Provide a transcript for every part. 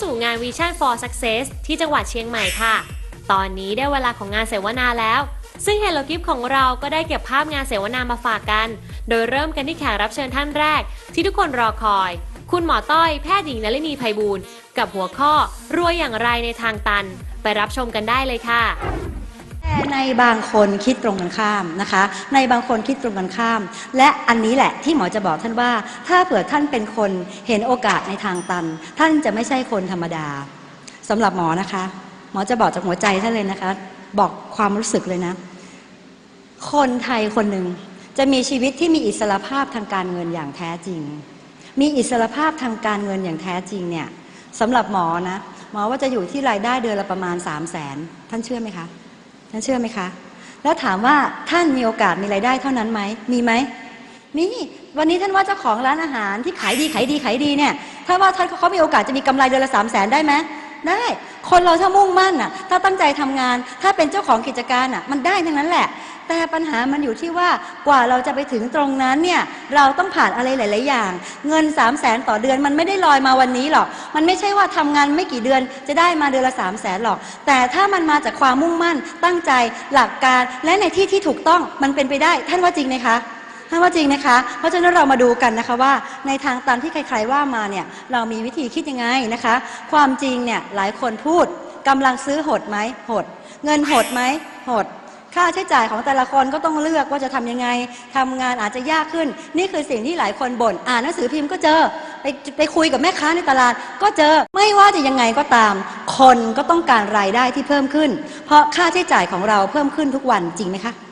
สู่งาน Vision for Success ที่จังหวัดเชียงใหม่ค่ะ ตอนนี้ได้เวลาของงานเสวนาแล้ว ซึ่ง Hello Gift ของเราก็ได้เก็บภาพงานเสวนามาฝากกัน โดยเริ่มกันที่แขกรับเชิญท่านแรก ที่ทุกคนรอคอย คุณหมอต้อยแพทย์หญิงนลินีไพบูลกับหัวข้อรวยอย่างไรในทางตัน ไปรับชมกันได้เลยค่ะ แต่ในบางคนคิดตรงกันข้ามนะคะ ในบางคนคิดตรงกันข้าม และอันนี้แหละที่หมอจะบอกท่านว่า ถ้าเผื่อท่านเป็นคนเห็นโอกาสในทางตัน ท่านจะไม่ใช่คนธรรมดาสำหรับหมอนะคะ หมอจะบอกจากหัวใจท่านเลยนะคะ บอกความรู้สึกเลยนะ คนไทยคนหนึ่งจะมีชีวิตที่มีอิสรภาพทางการเงินอย่างแท้จริง มีอิสรภาพทางการเงินอย่างแท้จริงเนี่ยสำหรับหมอนะ หมอว่าจะอยู่ที่รายได้เดือนละประมาณ 3 0 0แสนท่านเชื่อไหมคะ ท่านเชื่อไหมคะ แล้วถามว่าท่านมีโอกาสมีรายได้เท่านั้นไหม มีไหมมีวันนี้ท่านว่าเจ้าของร้านอาหารที่ขายดีขายดีขายดีเนี่ย ถ้าว่าท่านเขามีโอกาสจะมีกำไรเดือนละสามแสนได้ไหม ได้ คนเราถ้ามุ่งมั่นอะ ถ้าตั้งใจทำงาน ถ้าเป็นเจ้าของกิจการอะ มันได้ทั้งนั้นแหละ แต่ปัญหามันอยู่ที่ว่ากว่าเราจะไปถึงตรงนั้นเนี่ย เราต้องผ่านอะไรหลาย ๆ อย่าง เงิน 3 0 0แสนต่อเดือนมันไม่ได้ลอยมาวันนี้หรอก มันไม่ใช่ว่าทำงานไม่กี่เดือนจะได้มาเดือนละ3 0 0แสนหรอก แต่ถ้ามันมาจากความมุ่งมั่น ตั้งใจ หลักการ และในที่ที่ถูกต้อง มันเป็นไปได้ ท่านว่าจริงไหมคะ ท่านว่าจริงนะคะ เพราะฉะนั้นเรามาดูกันนะคะว่าในทางตันที่ใครๆว่ามาเนี่ยเรามีวิธีคิดยังไงนะคะ ความจริงเนี่ยหลายคนพูดกำลังซื้อหดไหมหด เงินหดไหมหด ค่าใช้จ่ายของแต่ละคนก็ต้องเลือกว่าจะทำยังไงทำงานอาจจะยากขึ้น นี่คือสิ่งที่หลายคนบ่นอ่านหนังสือพิมพ์ก็เจอไปไปคุยกับแม่ค้าในตลาด ก็เจอไม่ว่าจะยังไงก็ตาม คนก็ต้องการรายได้ที่เพิ่มขึ้น เพราะค่าใช้จ่ายของเราเพิ่มขึ้นทุกวันจริงไหมคะ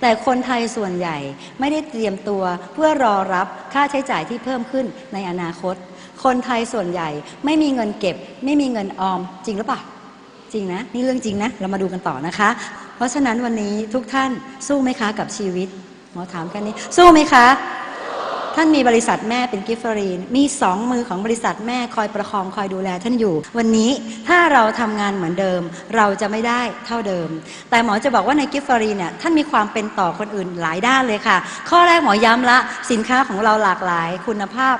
แต่คนไทยส่วนใหญ่ไม่ได้เตรียมตัวเพื่อรอรับค่าใช้จ่ายที่เพิ่มขึ้นในอนาคต คนไทยส่วนใหญ่ไม่มีเงินเก็บ ไม่มีเงินออมจริงหรือเปล่าจริงนะนี่เรื่องจริงนะเรามาดูกันต่อนะคะ เพราะฉะนั้นวันนี้ทุกท่านสู้ไหมคะกับชีวิตหมอถามแค่นี้สู้ไหมคะ ท่านมีบริษัทแม่เป็นกิฟเฟอรีน มีสองมือของบริษัทแม่คอยประคองคอยดูแลท่านอยู่ วันนี้ถ้าเราทำงานเหมือนเดิม เราจะไม่ได้เท่าเดิม แต่หมอจะบอกว่าในกิฟเฟอรีนเนี่ยท่านมีความเป็นต่อคนอื่นหลายด้านเลยค่ะ ข้อแรกหมอย้ำละสินค้าของเราหลากหลาย คุณภาพ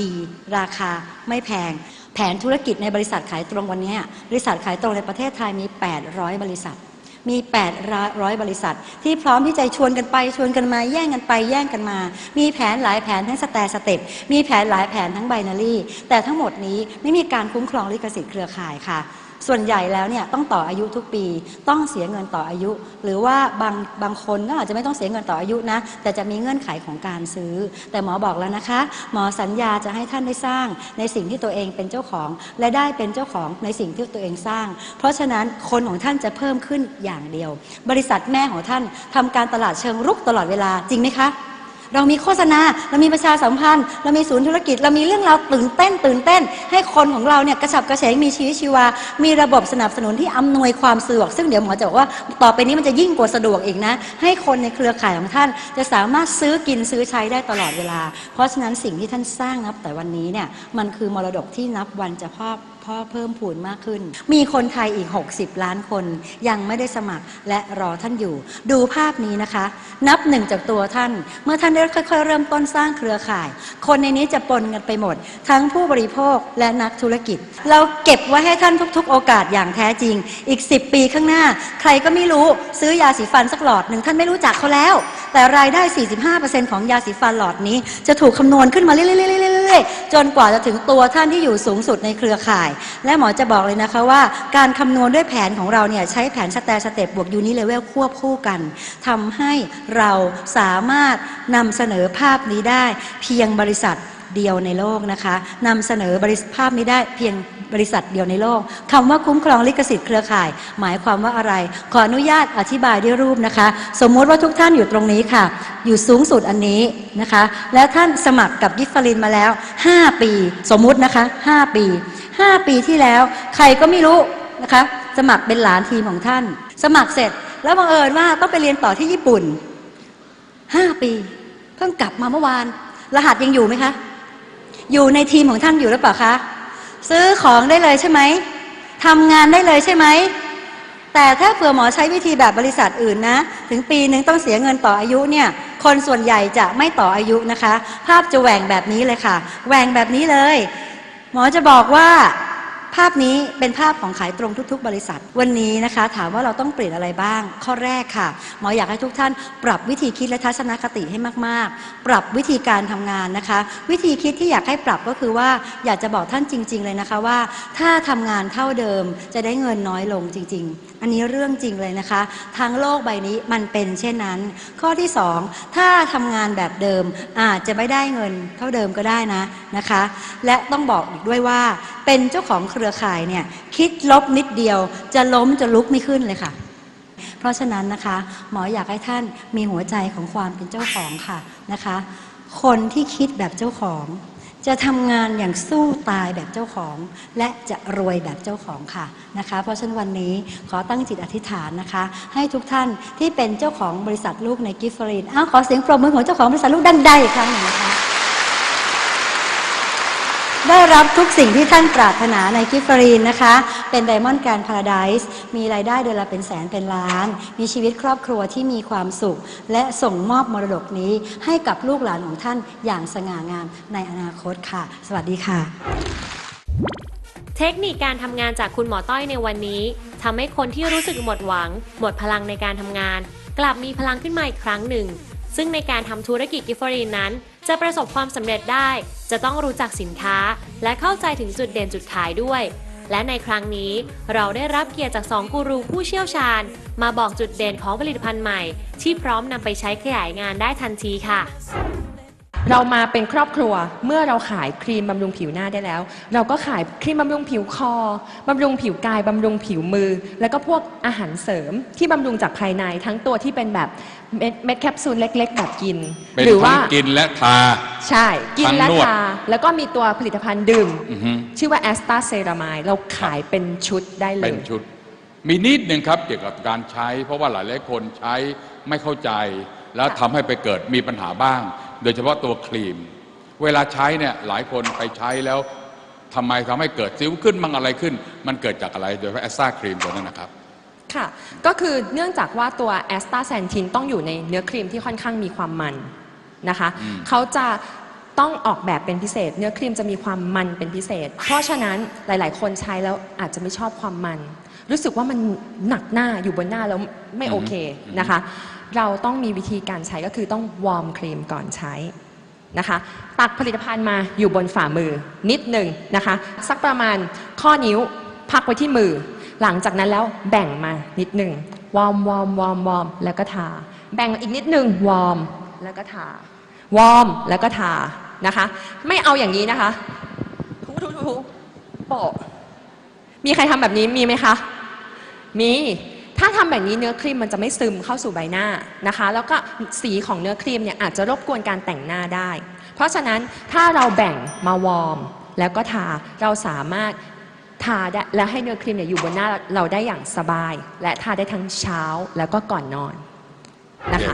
ดีราคาไม่แพงแผนธุรกิจในบริษัทขายตรงวันนี้บริษัทขายตรงในประเทศไทยมี 800 บริษัท มี 800 บริษัท ที่พร้อมที่จะชวนกันไปชวนกันมาแย่งกันไปแย่งกันมา มีแผนหลายแผนทั้งสแตสเต็ปมีแผนหลายแผนทั้งไบนารีแต่ทั้งหมดนี้ไม่มีการคุ้มครองลิขสิทธิ์เครือข่ายค่ะ ส่วนใหญ่แล้วเนี่ยต้องต่ออายุทุกปี ต้องเสียเงินต่ออายุ หรือว่าบางบางคนก็อาจจะไม่ต้องเสียเงินต่ออายุนะ แต่จะมีเงื่อนไขของการซื้อ แต่หมอบอกแล้วนะคะ หมอสัญญาจะให้ท่านได้สร้างในสิ่งที่ตัวเองเป็นเจ้าของ และได้เป็นเจ้าของในสิ่งที่ตัวเองสร้าง เพราะฉะนั้นคนของท่านจะเพิ่มขึ้นอย่างเดียว บริษัทแม่ของท่านทำการตลาดเชิงรุกตลอดเวลาจริงไหมคะ เรามีโฆษณา เรามีประชาสัมพันธ์ เรามีศูนย์ธุรกิจ เรามีเรื่องราวตื่นเต้น ตื่นเต้น ให้คนของเราเนี่ยกระฉับกระเฉงมีชีวิตชีวา มีระบบสนับสนุนที่อำนวยความสะดวก ซึ่งเดี๋ยวหมอจะบอกว่าต่อไปนี้มันจะยิ่งกว่าสะดวกอีกนะ ให้คนในเครือข่ายของท่าน จะสามารถซื้อกินซื้อใช้ได้ตลอดเวลา เพราะฉะนั้นสิ่งที่ท่านสร้างนับแต่วันนี้เนี่ยมันคือมรดกที่นับวันจะพ่อพ่พ่อเพิ่มพูนมากขึ้น มีคนไทยอีก 60 ล้านคนยังไม่ได้สมัครและรอท่านอยู่ ดูภาพนี้นะคะ นับหนึ่งจากตัวท่าน เมื่อท่านได้ค่อยๆ เริ่มต้นสร้างเครือข่าย คนในนี้จะปนกันไปหมด ทั้งผู้บริโภคและนักธุรกิจ เราเก็บไว้ให้ท่านทุกๆ โอกาสอย่างแท้จริง อีก 10 ปีข้างหน้า ใครก็ไม่รู้ซื้อยาสีฟันสักหลอดหนึ่งท่านไม่รู้จักเขาแล้ว แต่รายได้ 45%ของยาสีฟันหลอดนี้ จะถูกคำนวณขึ้นมาเรื่อยๆๆๆๆจนกว่าจะถึงตัวท่านที่อยู่สูงสุดในเครือข่ายและหมอจะบอกเลยนะคะว่าการคำนวณด้วยแผนของเราเนี่ยใช้แผนสแตสเต็ปบวกยูนิเลเวลควบคู่กันทำให้เราสามารถนำเสนอภาพนี้ได้ เพียงบริษัทเดียวในโลกนะคะนำเสนอบริษัทภาพนี้ได้เพียงบริษัทเดียวในโลกคำว่าคุ้มครองลิขสิทธิ์เครือข่าย หมายความว่าอะไร ขออนุญาตอธิบายด้วยรูปนะคะ สมมุติว่าทุกท่านอยู่ตรงนี้ค่ะ อยู่สูงสุดอันนี้นะคะ และท่านสมัครกับกิฟฟารินมาแล้ว 5 ปี สมมุตินะคะ 5 ปี 5ปีที่แล้ว ใครก็ไม่รู้นะคะ สมัครเป็นหลานทีมของท่าน สมัครเสร็จแล้วบังเอิญว่าต้องไปเรียนต่อที่ญี่ปุ่น5ปี เพิ่งกลับมาเมื่อวาน รหัสยังอยู่ไหมคะ อยู่ในทีมของท่านอยู่หรือเปล่าคะซื้อของได้เลยใช่ไหมทำงานได้เลยใช่ไหมแต่ถ้าเผื่อหมอใช้วิธีแบบบริษัทอื่นนะ ถึงปีหนึ่งต้องเสียเงินต่ออายุเนี่ย คนส่วนใหญ่จะไม่ต่ออายุนะคะ ภาพจะแหว่งแบบนี้เลยค่ะแหว่งแบบนี้เลย หมอจะบอกว่าภาพนี้เป็นภาพของขายตรงทุก ๆ บริษัท วันนี้นะคะ ถามว่าเราต้องเปลี่ยนอะไรบ้าง ข้อแรกค่ะ หมออยากให้ทุกท่านปรับวิธีคิดและทัศนคติให้มาก ๆ ปรับวิธีการทำงานนะคะ วิธีคิดที่อยากให้ปรับก็คือว่าอยากจะบอกท่านจริง ๆ เลยนะคะว่า ถ้าทำงานเท่าเดิมจะได้เงินน้อยลงจริง ๆ อันนี้เรื่องจริงเลยนะคะ ทางโลกใบนี้มันเป็นเช่นนั้น ข้อที่สองถ้าทำงานแบบเดิมอาจจะไม่ได้เงินเท่าเดิมก็ได้นะนะคะ และต้องบอกอีกด้วยว่า เป็นเจ้าของเครือข่ายเนี่ยคิดลบนิดเดียว จะล้มจะลุกไม่ขึ้นเลยค่ะ เพราะฉะนั้นนะคะหมออยากให้ท่านมีหัวใจของความเป็นเจ้าของค่ะนะคะ คนที่คิดแบบเจ้าของ จะทำงานอย่างสู้ตายแบบเจ้าของ และจะรวยแบบเจ้าของค่ะนะคะ เพราะฉะนั้นวันนี้ขอตั้งจิตอธิษฐานนะคะ ให้ทุกท่านที่เป็นเจ้าของบริษัทลูกในกิฟฟรีนอ้าวขอเสียงปรบมือของเจ้าของบริษัทลูกดังๆอีกครั้งหนึ่งนะคะ ได้รับทุกสิ่งที่ท่านปรารถนาในกิฟฟรีนนะคะ เป็นไดมอนด์การพาราไดส์มีรายได้เดือนละเป็นแสนเป็นล้าน มีชีวิตครอบครัวที่มีความสุข และส่งมอบมรดกนี้ให้กับลูกหลานของท่านอย่างสง่างามในอนาคตค่ะ สวัสดีค่ะ เทคนิคการทำงานจากคุณหมอต้อยในวันนี้ทำให้คนที่รู้สึกหมดหวัง หมดพลังในการทำงาน กลับมีพลังขึ้นมาอีกครั้งหนึ่ง ซึ่งในการทำธุรกิจกิฟฟรีนนั้น จะประสบความสำเร็จได้ จะต้องรู้จักสินค้า และเข้าใจถึงจุดเด่นจุดขายด้วย และในครั้งนี้เราได้รับเกียรติจากสองกูรูผู้เชี่ยวชาญ มาบอกจุดเด่นของผลิตภัณฑ์ใหม่ ที่พร้อมนำไปใช้ขยายงานได้ทันทีค่ะ เรามาเป็นครอบครัวเมื่อเราขายครีมบำรุงผิวหน้าได้แล้ว เราก็ขายครีมบำรุงผิวคอบำรุงผิวกายบำรุงผิวมือ แล้วก็พวกอาหารเสริมที่บำรุงจากภายในทั้งตัวที่เป็นแบบเม็ดเม็ดแคปซูลเล็ก ๆ แบบกิน เป็นหรืว่าทั้งกินและทา ใช่กินทั้งและนวดทาแล้วก็มีตัวผลิตภัณฑ์ดื่ม อือฮึ ชื่อว่าแอสตาเซรามายเราขายเป็นชุดได้เลเป็ย นชุด มีนิดหนึ่งครับเกี่ยวกับการใช้ เพราะว่าหลายหลายๆคนใช้ไม่เข้าใจ แล้วทำให้ไปเกิดมีปัญหาบ้าง โดยเฉพาะตัวครีม เวลาใช้เนี่ยหลายคนไปใช้แล้วทำไมทำให้เกิดสิวขึ้นมั่งอะไรขึ้น มันเกิดจากอะไรโดยเฉพาะแอสตาครีมตัวนั้นนะครับค่ะ ก็คือเนื่องจากว่าตัวแอสตาแซนทินต้องอยู่ในเนื้อครีมที่ค่อนข้างมีความมันนะคะอืมเขาจะต้องออกแบบเป็นพิเศษ เนื้อครีมจะมีความมันเป็นพิเศษ เพราะฉะนั้นหลาย ๆ คนใช้แล้วอาจจะไม่ชอบความมัน รู้สึกว่ามันหนักหน้าอยู่บนหน้าแล้วไม่โอเคนะคะ เราต้องมีวิธีการใช้ก็คือต้องวอร์มครีมก่อนใช้นะคะ ตักผลิตภัณฑ์มาอยู่บนฝ่ามือนิดหนึ่งนะคะ สักประมาณข้อนิ้วพักไว้ที่มือ หลังจากนั้นแล้วแบ่งมานิดหนึ่งวอร์มวอร์มวอร์มวอร์มแล้วก็ทา แบ่งอีกนิดหนึ่งวอร์มแล้วก็ทาวอร์มแล้วก็ทานะคะ ไม่เอาอย่างนี้นะคะถูถูถูโปะมีใครทำแบบนี้มีไหมคะ มี ถ้าทำแบบนี้เนื้อครีมมันจะไม่ซึมเข้าสู่ใบหน้านะคะ แล้วก็สีของเนื้อครีมเนี่ยอาจจะรบกวนการแต่งหน้าได้ เพราะฉะนั้นถ้าเราแบ่งมาวอร์มแล้วก็ทาเราสามารถทาได้และให้เนื้อครีมเนี่ยอยู่บนหน้าเราได้อย่างสบาย และทาได้ทั้งเช้าแล้วก็ก่อนนอนนะคะ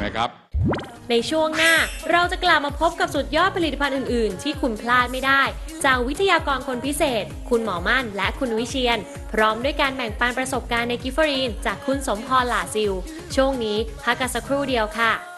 ในช่วงหน้าเราจะกลับมาพบกับสุดยอดผลิตภัณฑ์อื่น ๆ ที่คุณพลาดไม่ได้ จากวิทยากรคนพิเศษ คุณหมอมั่นและคุณวิเชียน พร้อมด้วยการแบ่งปันประสบการณ์ในกิฟฟรีน จากคุณสมพรหลาซิล ช่วงนี้พักกันสักครู่เดียวค่ะ